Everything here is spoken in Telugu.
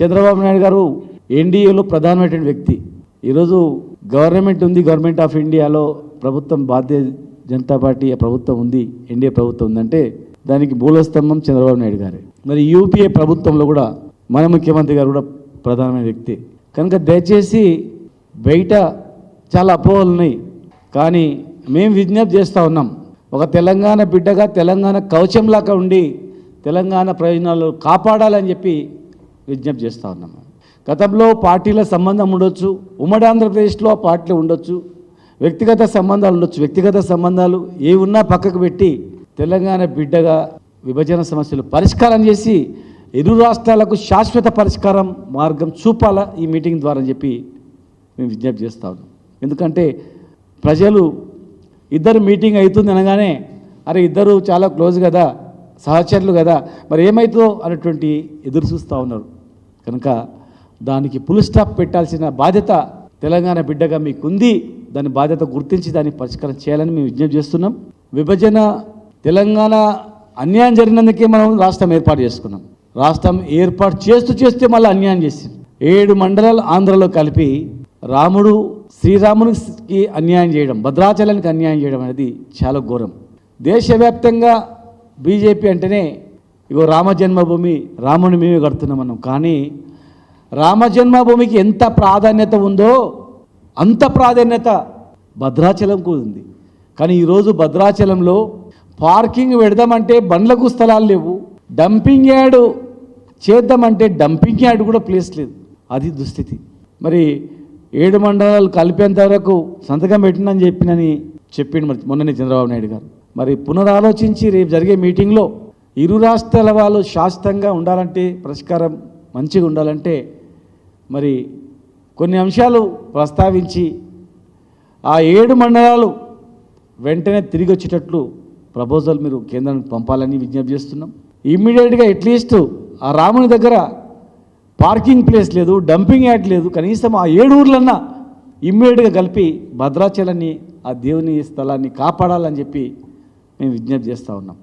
చంద్రబాబు నాయుడు గారు ఎన్డీఏలో ప్రధానమైన వ్యక్తి. ఈరోజు గవర్నమెంట్ ఉంది గవర్నమెంట్ ఆఫ్ ఇండియాలో ప్రభుత్వం భారతీయ జనతా పార్టీ ప్రభుత్వం ఉంది ఎన్డీఏ ప్రభుత్వం ఉందంటే దానికి మూలస్తంభం చంద్రబాబు నాయుడు గారే. మరి యూపీఏ ప్రభుత్వంలో కూడా మన ముఖ్యమంత్రి గారు కూడా ప్రధానమైన వ్యక్తి. కనుక దయచేసి బయట చాలా అపోహలు ఉన్నాయి. కానీ మేము విజ్ఞప్తి చేస్తూ ఉన్నాం ఒక తెలంగాణ బిడ్డగా తెలంగాణ కవచంలాగా ఉండి తెలంగాణ ప్రయోజనాలు కాపాడాలని చెప్పి విజ్ఞప్తి చేస్తూ ఉన్నాం గతంలో పార్టీల సంబంధం ఉండొచ్చు ఉమ్మడి ఆంధ్రప్రదేశ్లో ఆ పార్టీలు ఉండొచ్చు వ్యక్తిగత సంబంధాలు ఉండొచ్చు. వ్యక్తిగత సంబంధాలు ఏ ఉన్నా పక్కకు పెట్టి తెలంగాణ బిడ్డగా విభజన సమస్యలు పరిష్కారం చేసి ఇరు రాష్ట్రాలకు శాశ్వత పరిష్కారం మార్గం చూపాలా ఈ మీటింగ్ ద్వారా చెప్పి మేము విజ్ఞప్తి చేస్తా ఉన్నాం. ఎందుకంటే ప్రజలు ఇద్దరు మీటింగ్ అవుతుంది అనగానే అరే ఇద్దరు చాలా క్లోజ్ కదా సహచరులు కదా మరి ఏమవుతుందో అన్నటువంటి ఎదురు చూస్తూ ఉన్నారు. కనుక దానికి ఫుల్ స్టాప్ పెట్టాల్సిన బాధ్యత తెలంగాణ బిడ్డగా మీకుంది. దాని బాధ్యత గుర్తించి దాన్ని పరిష్కారం చేయాలని మేము విజ్ఞప్తి చేస్తున్నాం. విభజన తెలంగాణ అన్యాయం జరిగినందుకే మనం రాష్ట్రం ఏర్పాటు చేసుకున్నాం. రాష్ట్రం ఏర్పాటు చేస్తూ చేస్తే మళ్ళీ అన్యాయం చేసింది. ఏడు మండలాలు ఆంధ్రలో కలిపి రాముడు శ్రీరామునికి అన్యాయం చేయడం భద్రాచలానికి అన్యాయం చేయడం అనేది చాలా ఘోరం. దేశవ్యాప్తంగా బీజేపీ అంటేనే ఇగో రామజన్మభూమి రాముని మేమే కడుతున్నాం మనం కానీ రామజన్మభూమికి ఎంత ప్రాధాన్యత ఉందో అంత ప్రాధాన్యత భద్రాచలంకు ఉంది కానీ ఈరోజు భద్రాచలంలో పార్కింగ్ పెడదామంటే బండ్లకు స్థలాలు లేవు. డంపింగ్ యార్డ్ చేద్దామంటే డంపింగ్ యార్డ్ కూడా ప్లేస్ లేదు. అది దుస్థితి. మరి ఏడు మండలాలు కలిపేంత వరకు సంతకం పెట్టినని చెప్పినని చెప్పిండు మరి మొన్ననే చంద్రబాబు నాయుడు గారు. మరి పునరాలోచించి రేపు జరిగే మీటింగ్లో ఇరు రాష్ట్రాల వాళ్ళు శాశ్వతంగా ఉండాలంటే పరిష్కారం మంచిగా ఉండాలంటే మరి కొన్ని అంశాలు ప్రస్తావించి ఆ ఏడు మండలాలు వెంటనే తిరిగి వచ్చేటట్లు ప్రపోజల్ మీరు కేంద్రానికి పంపాలని విజ్ఞప్తి చేస్తున్నాం. ఇమ్మీడియట్గా అట్లీస్ట్ ఆ రాముని దగ్గర పార్కింగ్ ప్లేస్ లేదు డంపింగ్ యార్డ్ లేదు కనీసం ఆ ఏడు ఊర్లన్నా ఇమ్మీడియట్గా కలిపి భద్రాచలాన్ని ఆ దేవుని స్థలాన్ని కాపాడాలని చెప్పి మేము విజ్ఞప్తి చేస్తూ ఉన్నాం.